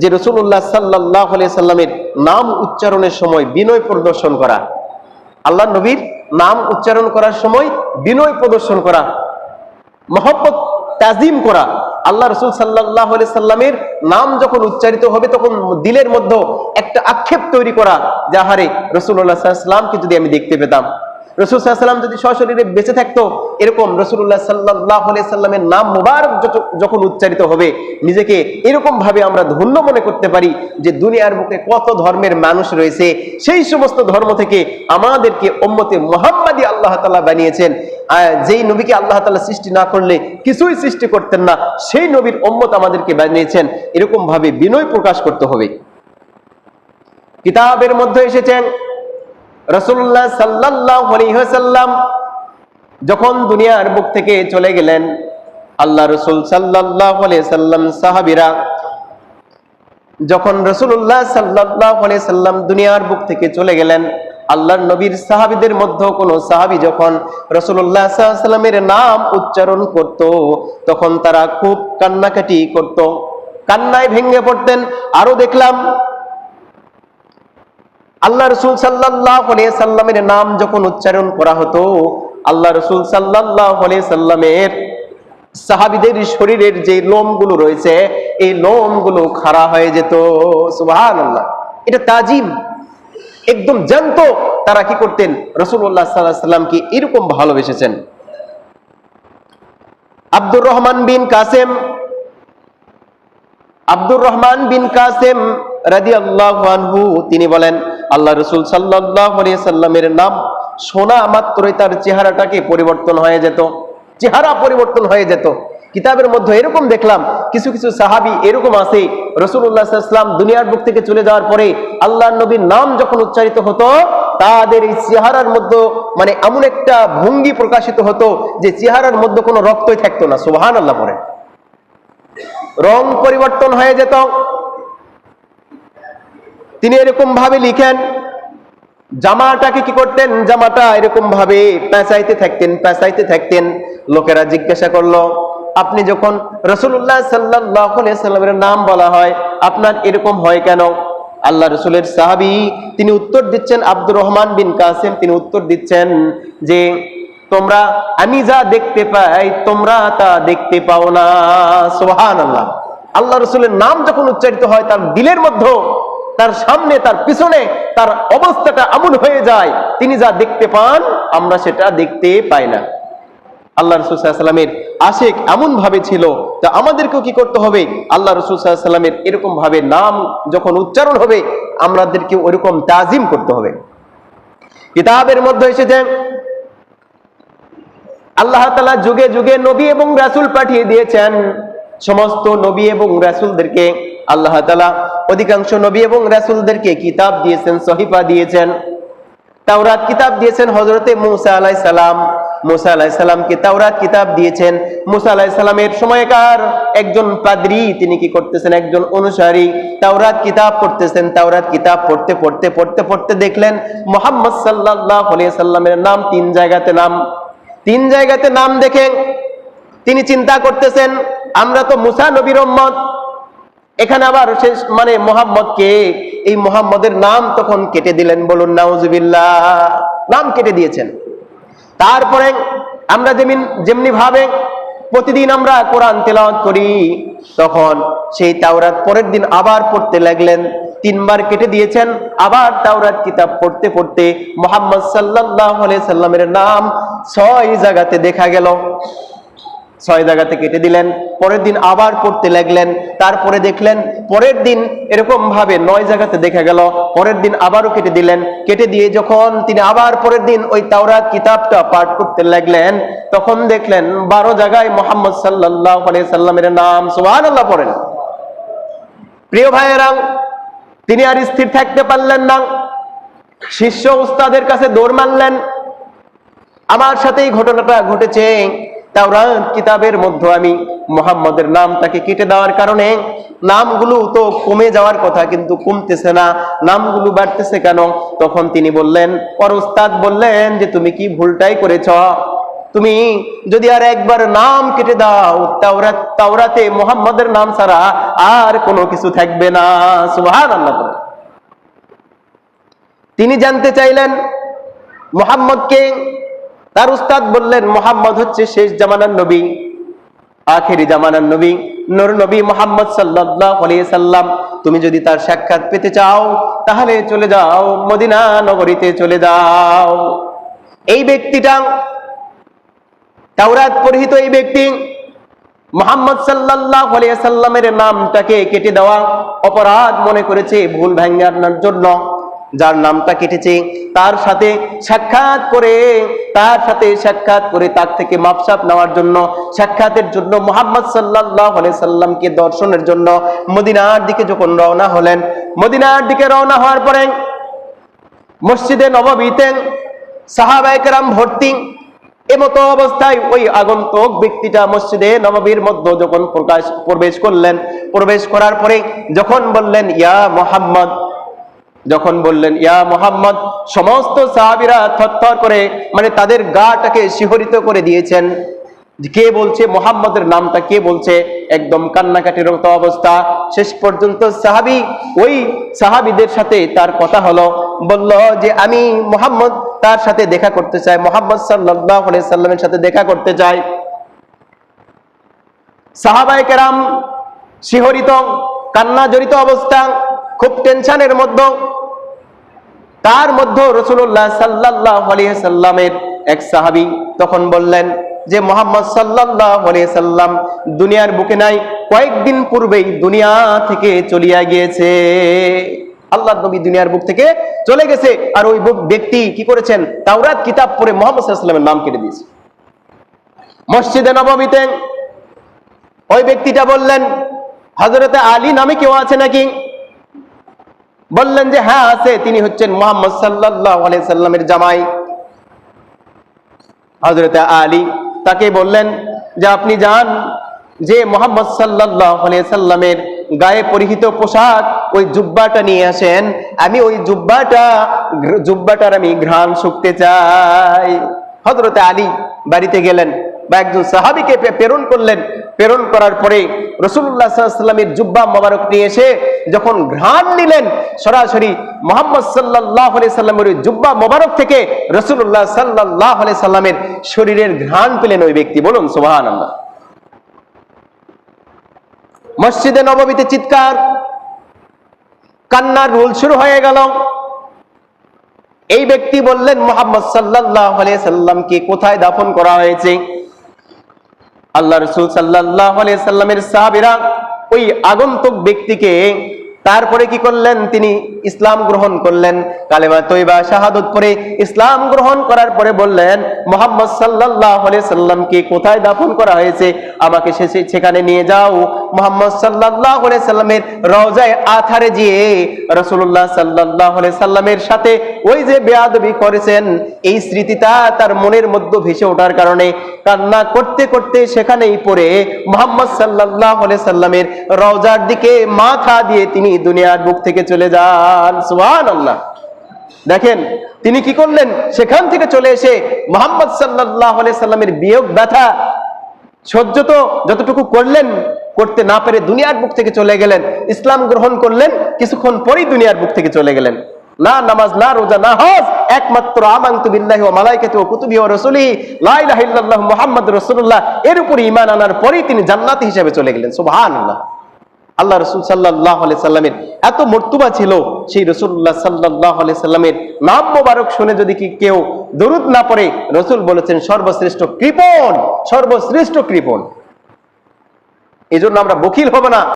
যে রসুল্লাহ সাল্লাহ সাল্লামের নাম উচ্চারণের সময় বিনয় প্রদর্শন করা আল্লাহ নবীর নাম উচ্চারণ করার সময় বিনয় প্রদর্শন করা, মহব্বত তাজিম করা, আল্লাহ রসুল সাল্লাহ সাল্লামের নাম যখন উচ্চারিত হবে তখন দিলের মধ্যে একটা আক্ষেপ তৈরি করা যে আহারে রসুল্লাহ সাল্লামকে যদি আমি দেখতে পেতাম। রসুল সাল্লাম যদি সশরীরে বেঁচে থাকতো, এরকম রসুল্লাহ সাল্লাহ সাল্লামের নাম মুবারক যখন উচ্চারিত হবে, নিজেকে এরকম ভাবে আমরা ধন্য মনে করতে পারি যে দুনিয়ার বুকে কত ধর্মের মানুষ রয়েছে। সেই সমস্ত ধর্ম থেকে আমাদেরকে ওম্মতে মোহাম্মদী আল্লাহ তালা বানিয়েছেন। যেই নবীকে আল্লাহ তালা সৃষ্টি না করলে কিছুই সৃষ্টি করতেন না, সেই নবীর ওম্মত আমাদেরকে বানিয়েছেন। এরকম ভাবে বিনয় প্রকাশ করতে হবে। কিতাবের মধ্যে এসেছেন রসুল্লাহ সাল্লাহ যখন দুনিয়ার বুক থেকে চলে গেলেন, আল্লাহ রসুল সাল্লাহ সাল্লাম সাহাবিরা যখন রসুল্লাহ সাল্লাহ সাল্লাম দুনিয়ার বুক থেকে চলে গেলেন, আল্লাহর নবীর সাহাবিদের মধ্যে কোনো সাহাবি যখন রসুল্লাহ সাল্লামের নাম উচ্চারণ করত, তখন তারা খুব কান্নাকাটি করত। কান্নায় ভেঙে পড়তেন। আরও দেখলাম আল্লাহ রসুল সাল্লাহ সাল্লামের নাম যখন উচ্চারণ করা হতো, আল্লাহ রসুল সাল্লাহ সাল্লামের সাহাবিদের শরীরের যে লোমগুলো রয়েছে, এই লোমগুলো খাড়া হয়ে যেত। সুবাহান আল্লাহ এটা তাজিম। একদম জানতো তারা কি করতেন? রসুল্লাহ সাল্লাহ সাল্লামকে এরকম ভালোবেসেছেন। আব্দুর রহমান বিন কাসেম, আব্দুর রহমান বিন কাসেম রাজি আনহু, তিনি বলেন আল্লাহ রসুল সাল্লাহ সাল্লামের নাম শোনা মাত্রই তার চেহারাটাকে পরিবর্তন হয়ে যেত, চেহারা পরিবর্তন হয়ে যেত। কিতাবের মধ্যে এরকম দেখলাম, কিছু কিছু সাহাবি এরকম আছে রসুল্লাহ ইসলাম দুনিয়ার বুক থেকে চলে যাওয়ার পরে আল্লাহ নবীর নাম যখন উচ্চারিত হতো, তাদের এই চেহারার মধ্যে মানে এমন একটা ভঙ্গি প্রকাশিত হতো যে চেহারার মধ্যে কোনো রক্তই থাকতো না সুবাহান আল্লাহ পরে রং পরিবর্তন হয়ে যেত তিনি এরকম ভাবে লিখেন, জামাটাকে কি করতেন? জামাটা এরকম ভাবে পেঁচাইতে থাকতেন পেঁচাইতে থাকতেন। লোকেরা জিজ্ঞাসা করল, আপনি যখন রসুল্লাহ সাল্লাহ সাল্লামের নাম বলা হয়, আপনার এরকম হয় কেন? আল্লাহ রসুলের সাহাবি, তিনি উত্তর দিচ্ছেন, আব্দুর রহমান বিন কাসেম তিনি উত্তর দিচ্ছেন যে, তোমরা আমি যা দেখতে পাই, তোমরা তা দেখতে পাও না। সোহান আল্লাহ আল্লাহ রসুলের নাম যখন উচ্চারিত হয়, তার দিলের মধ্যে তার সামনে, তার পিছনে, তার অবস্থাটা এমন হয়ে যায়, তিনি যা দেখতে পান, আমরা সেটা দেখতে পাই না। আল্লাহ রসুল সাল্লামের আশেক এমন ভাবে ছিল তা আমাদেরকেও কি করতে হবে? আল্লাহ রসুল সাল্লামের এরকম ভাবে নাম যখন উচ্চারণ হবে আমাদেরকে ওইরকম তাজিম করতে হবে। কিতাবের মধ্যে এসেছে, আল্লাহ তালা যুগে যুগে নবী এবং রাসুল পাঠিয়ে দিয়েছেন। সমস্ত নবী এবং রাসুলদেরকে আল্লাহ তালা অধিকাংশ নবী এবং রাসুলদেরকে কিতাব দিয়েছেন, সহিফা দিয়েছেন। তাওরাত কিতাব দিয়েছেন হজরতে মুসা আলাই সালাম। মুসা আলাই সালামকে তাওরাত কিতাব দিয়েছেন। মুসা আলাই সালামের সময়কার একজন পাদ্রি, তিনি কি করতেছেন? একজন অনুসারী তাওরাত কিতাব পড়তেছেন। তাওরাত কিতাব পড়তে পড়তে পড়তে পড়তে দেখলেন মোহাম্মদ সাল্লাহ সাল্লামের নাম তিন জায়গাতে নাম। তিন জায়গাতে নাম দেখে তিনি চিন্তা করতেছেন, আমরা তো মুসা নবীর এখানে আবার শেষ মানে মোহাম্মদকে, এই মোহাম্মদের নাম তখন কেটে দিলেন বলুন, নাউজুবিল্লাহ। নাম কেটে দিয়েছেন। তারপরে আমরা যেমন যেমনি ভাবে প্রতিদিন আমরা কোরআন তেলাওয়াত করি, তখন সেই তাওরাত পরের দিন আবার পড়তে লাগলেন। তিনবার কেটে দিয়েছেন, আবার তাওরাত কিতাব পড়তে পড়তে মোহাম্মদ সাল্লাহ সাল্লামের নাম ছয় জায়গাতে দেখা গেল। ছয় জায়গাতে কেটে দিলেন, পরের দিন আবার পড়তে লাগলেন, তারপরে দেখলেন পরের দিন এরকম ভাবে নয় জায়গাতে দেখা গেল, পরের দিন আবারও কেটে দিলেন, কেটে দিয়ে যখন তিনি আবার পরের দিন ওই তাওরাত কিতাবটা পাঠ করতে লাগলেন, তখন দেখলেন বারো জায়গায় মোহাম্মদ সাল্লাহ সাল্লামের নাম সোহান আল্লাহ পড়েন। প্রিয় ভাইয়েরা, তিনি আর স্থির থাকতে পারলেন না, শিষ্য উস্তাদের কাছে দৌড় মারলেন, আমার সাথে এই ঘটনাটা ঘটেছে তাওরাত কিতাবের মধ্যে আমি মোহাম্মদের নামটাকে কেটে দেওয়ার কারণে নামগুলো তো কমে যাওয়ার কথা, কিন্তু কমতেছে না। নামগুলো বাড়তেছে কেন? তখন তিনি বললেন, পর উস্তাদ বললেন যে, তুমি কি ভুলটাই করেছ? তুমি যদি আর একবার নাম কেটে দাও, তাওরাত, তাওরাতে মোহাম্মদের নাম ছাড়া আর কোনো কিছু থাকবে না। সুবহান আল্লাহ তিনি জানতে চাইলেন, মোহাম্মদকে তার উস্তাদ বললেন, মোহাম্মদ হচ্ছে শেষ জামানার নবী, আখেরি জামানার নবী। নূর নবী মোহাম্মদ সাল্লাম, তুমি যদি তার সাক্ষাৎ পেতে চাও, তাহলে চলে যাও, মদিনা নগরীতে চলে যাও। এই ব্যক্তিটা, তাওরাত পরিহিত এই ব্যক্তি, মোহাম্মদ আলাইহি সাল্লামের নামটাকে কেটে দেওয়া অপরাধ মনে করেছে, ভুল ভাঙ্গার জন্য। যার নামটা কেটেছে তার সাথে সাক্ষাৎ করে, তার সাথে সাক্ষাৎ করে তার থেকে মাপসাপ নেওয়ার জন্য, সাক্ষাতের জন্য মোহাম্মদ আলাইহি সাল্লামকে দর্শনের জন্য মদিনার দিকে যখন রওনা হলেন, মদিনার দিকে রওনা হওয়ার পরে মসজিদে নববীতে সাহাবাইকেরাম ভর্তি এমতো অবস্থায় ওই আগন্তুক ব্যক্তিটা মসজিদে নববীর মধ্যে যখন প্রকাশ, প্রবেশ করলেন, প্রবেশ করার পরে যখন বললেন, ইয়া মোহাম্মদ যখন বললেন, ইয়া মোহাম্মদ, সমস্ত সাহাবিরা থরথর করে মানে তাদের গাটাকে শিহরিত করে দিয়েছেন। কে বলছে? মোহাম্মদের নামটা কে বলছে? একদম কান্নাকাটির মতো অবস্থা। শেষ পর্যন্ত সাহাবি, ওই সাহাবিদের সাথে তার কথা হলো, বলল যে, আমি মোহাম্মদ তার সাথে দেখা করতে চাই, মোহাম্মদ আলাইহি সাল্লামের সাথে দেখা করতে চাই। সাহাবায়ে কেরাম শিহরিত কান্না জড়িত অবস্থা, খুব টেনশনের মধ্যে তার মধ্যে রসুল্লাহ সাল্লাহ সাল্লামের এক সাহাবি তখন বললেন যে, মোহাম্মদ সাল্লাহ সাল্লাম দুনিয়ার বুকে নাই, কয়েকদিন পূর্বেই দুনিয়া থেকে চলিয়া গিয়েছে। আল্লাহ নবী দুনিয়ার বুক থেকে চলে গেছে। আর ওই ব্যক্তি কি করেছেন? তাওরাত কিতাব পড়ে মোহাম্মদ সাল্লামের নাম কেটে দিয়েছে। মসজিদে নবমীতে ওই ব্যক্তিটা বললেন হজরতে আলী নামে কেউ আছে নাকি? বললেন যে হ্যাঁ আছে। তিনি হচ্ছেন মোহাম্মদ সাল্লাহ জামাই। হজরত আলী তাকে বললেন যে, আপনি যান যে মোহাম্মদ সাল্লাহ সাল্লামের গায়ে পরিহিত পোশাক ওই জুব্বাটা নিয়ে আসেন। আমি ওই জুব্বাটা, জুব্বাটার আমি ঘ্রাণ শুকতে চাই। হজরতে আলী বাড়িতে গেলেন। বা একজন সাহাবিকে প্রেরণ করলেন। প্রেরণ করার পরে রসুল্লাহ সাল্লামের জুব্বা মোবারক নিয়ে এসে যখন ঘ্রাণ নিলেন, সরাসরি মোহাম্মদ সাল্লাহ সাল্লামের ওই জুব্বা মোবারক থেকে রসুল্লাহ সাল্লাহ সাল্লামের শরীরের ঘ্রাণ পেলেন ওই ব্যক্তি। বলুন আল্লাহ মসজিদে নবমীতে চিৎকার, কান্নার রোল শুরু হয়ে গেল। এই ব্যক্তি বললেন, মোহাম্মদ সাল্লাহ সাল্লামকে কোথায় দাফন করা হয়েছে? আল্লাহ রসুল সাল্লাহ সাল্লামের সাহাবিরা ওই আগন্তুক ব্যক্তিকে তারপরে কি করলেন? তিনি ইসলাম গ্রহণ করলেন। কালেমা তৈবা, শাহাদত পরে ইসলাম গ্রহণ করার পরে বললেন, মোহাম্মদ সাল্লাহ সাল্লামকে কোথায় দাফন করা হয়েছে? আমাকে সেখানে নিয়ে যাও। মোহাম্মদ সাল্লাহ সাল্লামের রওজায় আথারে গিয়ে রসুল্লাহ সাল্লাহ সাল্লামের সাথে ওই যে বেয়াদবি করেছেন, এই স্মৃতিটা তার মনের মধ্যে ভেসে ওঠার কারণে কান্না করতে করতে সেখানেই পড়ে মোহাম্মদ সাল্লাহ সাল্লামের রওজার দিকে মাথা দিয়ে তিনি দুনিয়ার বুক থেকে চলে যান। সুহান আল্লাহ দেখেন, তিনি কি করলেন? সেখান থেকে চলে এসে মোহাম্মদ সাল্লাহ সাল্লামের বিয়োগ ব্যথা সহ্য তো যতটুকু করলেন করতে না পেরে দুনিয়ার বুক থেকে চলে গেলেন। ইসলাম গ্রহণ করলেন, কিছুক্ষণ পরেই দুনিয়ার বুক থেকে চলে গেলেন। না নামাজ, না রোজা, না হজ, একমাত্র এর উপর ঈমান আনার পরেই তিনি জান্নাতি হিসেবে চলে গেলেন। সুবহানাল্লাহ। আল্লাহ রসুল সাল্লাহ সাল্লামের এত মর্তুবা ছিল, সেই রসুল্লাহ সাল্লাহ সাল্লামের নাম মোবারক শুনে যদি কি কেউ দরুদ না পড়ে, রসুল বলেছেন, সর্বশ্রেষ্ঠ কৃপণ সর্বশ্রেষ্ঠ কৃপণ। এই জন্য আমরা বকিল হব না।